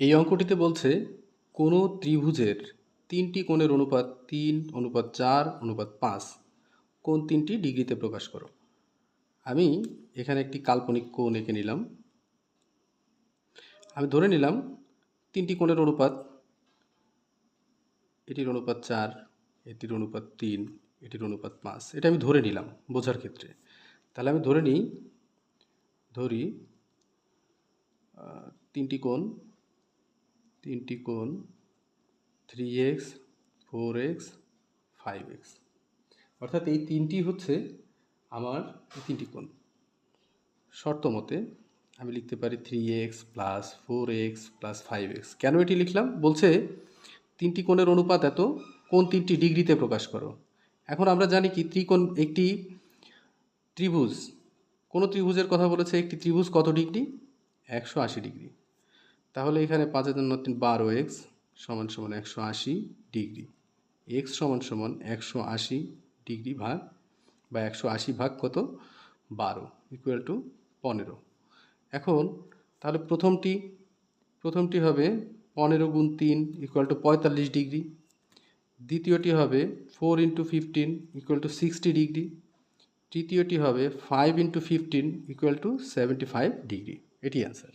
এই অঙ্কটিতে বলছে কোনো ত্রিভুজের তিনটি কোণের অনুপাত তিন, অনুপাত চার, অনুপাত পাঁচ। কোন তিনটি ডিগ্রিতে প্রকাশ করো। আমি এখানে একটি কাল্পনিক কোণ এঁকে নিলাম। আমি ধরে নিলাম তিনটি কোণের অনুপাত এটির অনুপাত চার, এটির অনুপাত তিন, এটির অনুপাত পাঁচ। এটা আমি ধরে নিলাম বোঝার ক্ষেত্রে। তাহলে আমি ধরে নিই, ধরি তিনটি কোণ তিনটি কোণ three x four x five x অর্থাৎ এই তিনটি হচ্ছে আমার তিনটি কোণ। শর্ত মতে আমি লিখতে পারি three x plus four x plus five x কেন এটি লিখলাম? বলছে তিনটি কোণের অনুপাত এত কোন তিনটি ডিগ্রিতে প্রকাশ করো। এখন আমরা জানি কি, ত্রিকোণ একটি ত্রিভুজ, কোনো ত্রিভুজের কথা বলেছে, একটি ত্রিভুজ কত ডিগ্রি? একশো আশি ডিগ্রি। তাহলে এখানে পাঁচ হাজার নয় তিন বারো এক্স সমান সমান একশো আশি ডিগ্রি। এক্স সমান সমান একশো আশি ডিগ্রি ভাগ বা একশো আশি ভাগ কত? বারো ইকুয়াল টু পনেরো। এখন তাহলে প্রথমটি প্রথমটি হবে পনেরো গুণ তিন ইকুয়াল টু পঁয়তাল্লিশ ডিগ্রি। দ্বিতীয়টি হবে four into fifteen equal to sixty degree. তৃতীয়টি হবে five into fifteen equal to seventy five degree. এটি অ্যান্সার